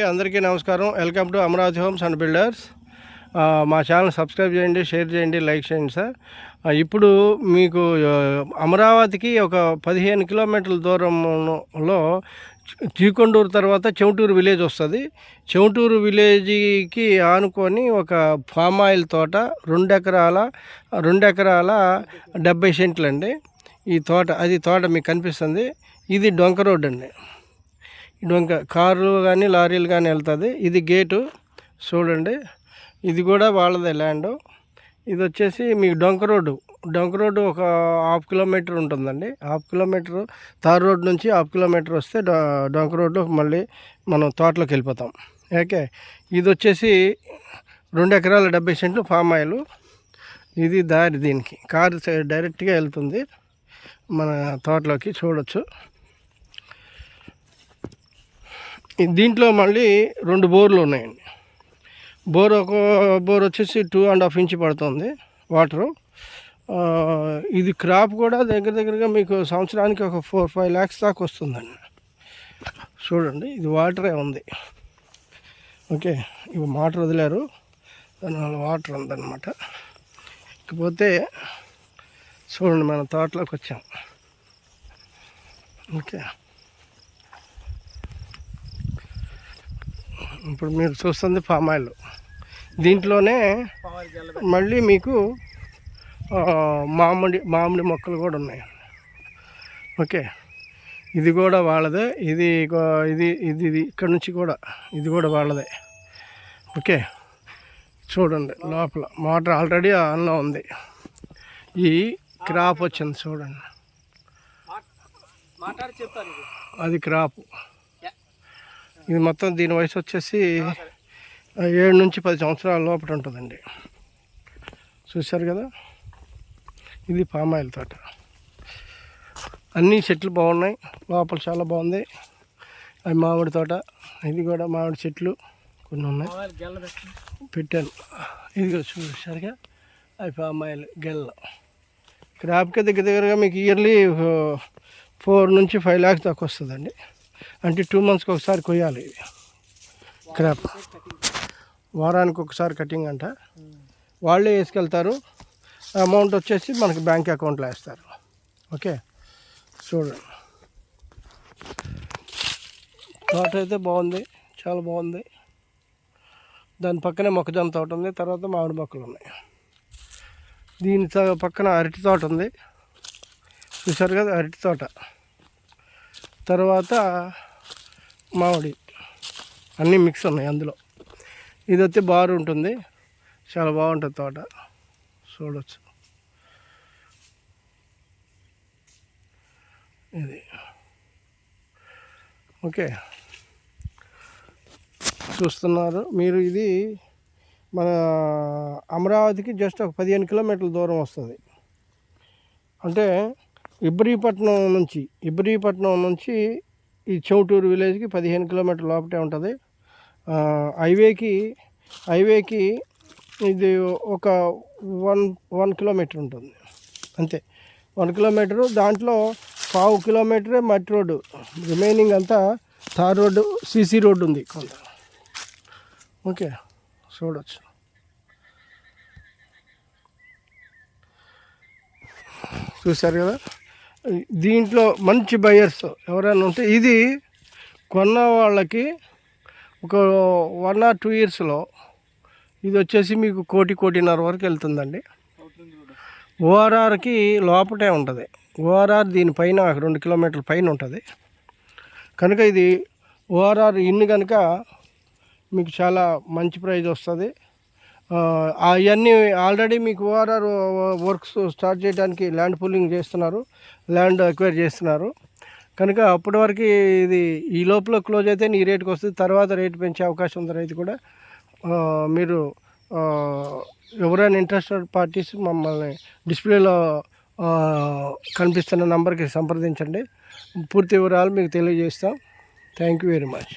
అందరికీ నమస్కారం. Welcome to Amaravati homes and builders. మా ఛానల్ సబ్స్క్రైబ్ చేయండి షేర్ చేయండి లైక్ చేయండి సార్. ఇప్పుడు మీకు అమరావతికి ఒక పదిహేను కిలోమీటర్ల దూరంలో చీకొండూరు తర్వాత చెవుటూరు విలేజ్ వస్తుంది. చెవుటూరు విలేజ్కి ఆనుకొని ఒక ఫామ్ ఆయిల్ తోట రెండు ఎకరాల రెండు ఎకరాల డెబ్బై సెంట్లు అండి ఈ తోట అది తోట మీకు కనిపిస్తుంది. ఇది డొంక రోడ్ అండి డొంక కార్లు కానీ లారీలు కానీ వెళ్తుంది. ఇది గేటు. చూడండి. ఇది కూడా వాళ్ళదే ల్యాండ్. ఇది వచ్చేసి మీకు డొంక రోడ్డు. డొంక రోడ్డు ఒక హాఫ్ కిలోమీటర్ ఉంటుందండి. Half kilometre. తార్ రోడ్ నుంచి హాఫ్ కిలోమీటర్ వస్తే డొంక రోడ్డు మళ్ళీ మనం తోటలోకి వెళ్ళిపోతాం. ఓకే. ఇది వచ్చేసి రెండు ఎకరాల డెబ్బై సెంట్లు ఫామ్ ఆయిల్. ఇది దారి దీనికి. కారు సై- డైరెక్ట్గా వెళ్తుంది. మన తోటలోకి చూడొచ్చు ఈ దీంట్లో మళ్ళీ రెండు బోర్లు ఉన్నాయండి. బోర్ ఒక బోర్ వచ్చేసి టూ అండ్ హాఫ్ ఇంచ్ పడుతుంది వాటరు. ఇది క్రాప్ కూడా దగ్గర దగ్గరగా మీకు సంవత్సరానికి ఒక ఫోర్ ఫైవ్ ల్యాక్స్ దాకా వస్తుందండి. చూడండి ఇది వాటరే ఉంది. ఓకే ఇవి మాట వదిలేరు. దానివల్ల వాటర్ ఉందన్నమాట. ఇకపోతే చూడండి మన తోటలోకి వచ్చాం. ఓకే. ఇప్పుడు మీరు చూస్తుంది ఫామ్ ఆయిల్ దీంట్లోనే మళ్ళీ మీకు మామిడి మామిడి మొక్కలు కూడా ఉన్నాయి. ఓకే. ఇది కూడా వాళ్ళదే. ఇది ఇది ఇది ఇది ఇక్కడ నుంచి కూడా ఇది కూడా వాళ్ళదే. ఓకే. చూడండి లోపల. మోటార్ ఆల్రెడీ ఆన్లో ఉంది. ఈ క్రాప్ వచ్చింది చూడండి. అది క్రాప్. ఇది మొత్తం దీని వయసు వచ్చేసి ఏడు నుంచి పది సంవత్సరాల లోపల ఉంటుందండి. చూశారు కదా? ఇది పామ్ ఆయిల్ తోట. అన్ని చెట్లు బాగున్నాయి. లోపల చాలా బాగుంది. అది మామిడి తోట. ఇది కూడా మామిడి చెట్లు కొన్ని ఉన్నాయి. పెట్టాను. ఇది చూసారుగా అవి పామ్ ఆయిల్ గెల్ల. క్రాప్కి దగ్గర దగ్గరగా మీకు ఇయర్లీ ఫోర్ నుంచి ఫైవ్ ల్యాక్స్ దాకా వస్తుందండి. అంటే టూ మంత్స్కి ఒకసారి కొయ్యాలి క్రాప్ వారానికి ఒకసారి కటింగ్ అంట. వాళ్ళే వేసుకెళ్తారు. అమౌంట్ వచ్చేసి మనకి బ్యాంక్ అకౌంట్లో వేస్తారు. ఓకే చూడండి. తోట అయితే బాగుంది. చాలా బాగుంది. దాని పక్కనే మొక్కజొన్న తోట ఉంది. తర్వాత మామిడి మొక్కలు ఉన్నాయి. దీని త- పక్కన అరటి తోట ఉంది. చూసారు కదా? అరటి తోట. తర్వాత మామిడి అన్నీ మిక్స్ ఉన్నాయి అందులో. ఇది వచ్చి బారు ఉంటుంది. చాలా బాగుంటుంది తోట. చూడవచ్చు ఇది. ఓకే. చూస్తున్నారు. మీరు ఇది మన అమరావతికి జస్ట్ ఒక పదిహేను కిలోమీటర్ల దూరం వస్తుంది. అంటే ఇబ్రీపట్నం నుంచి ఇబ్రీపట్నం నుంచి ఈ చౌటూరు విలేజ్కి పదిహేను కిలోమీటర్ లోపటే ఉంటుంది. హైవేకి హైవేకి ఇది ఒక వన్ వన్ కిలోమీటర్ ఉంటుంది. అంతే. వన్ కిలోమీటరు దాంట్లో పావు కిలోమీటరే మట్టి రోడ్డు. రిమైనింగ్ అంతా తార్ రోడ్డు సీసీ రోడ్డు ఉంది. కొంత ఓకే. చూడవచ్చు చూశారు కదా? దీంట్లో మంచి బయర్స్ ఎవరైనా ఉంటే ఇది కొన్న వాళ్ళకి ఒక వన్ ఆర్ టూ ఇయర్స్లో ఇది వచ్చేసి మీకు కోటి కోటిన్నర వరకు వెళ్తుందండి. ఓఆర్ఆర్కి లోపటే ఉంటుంది. ఓఆర్ఆర్ దీనిపైన రెండు కిలోమీటర్ల పైన ఉంటుంది. కనుక ఇది ఓఆర్ఆర్ ఇన్ని కనుక మీకు చాలా మంచి ప్రైజ్ వస్తుంది. అవన్నీ ఆల్రెడీ మీకు ఓఆర్ఆర్ వర్క్స్ స్టార్ట్ చేయడానికి ల్యాండ్ పూలింగ్ చేస్తున్నారు ల్యాండ్ ఎక్వైర్ చేస్తున్నారు. కనుక అప్పటి వరకు ఇది ఈ లోపల క్లోజ్ అయితే నీ రేటుకి వస్తుంది తర్వాత రేటు పెంచే అవకాశం ఉంది రైతు కూడా. మీరు ఎవరైనా ఇంట్రెస్టెడ్ పార్టీస్ మమ్మల్ని డిస్ప్లేలో కనిపిస్తున్న నంబర్కి సంప్రదించండి. పూర్తి వివరాలు మీకు తెలియజేస్తాం. Thank you very much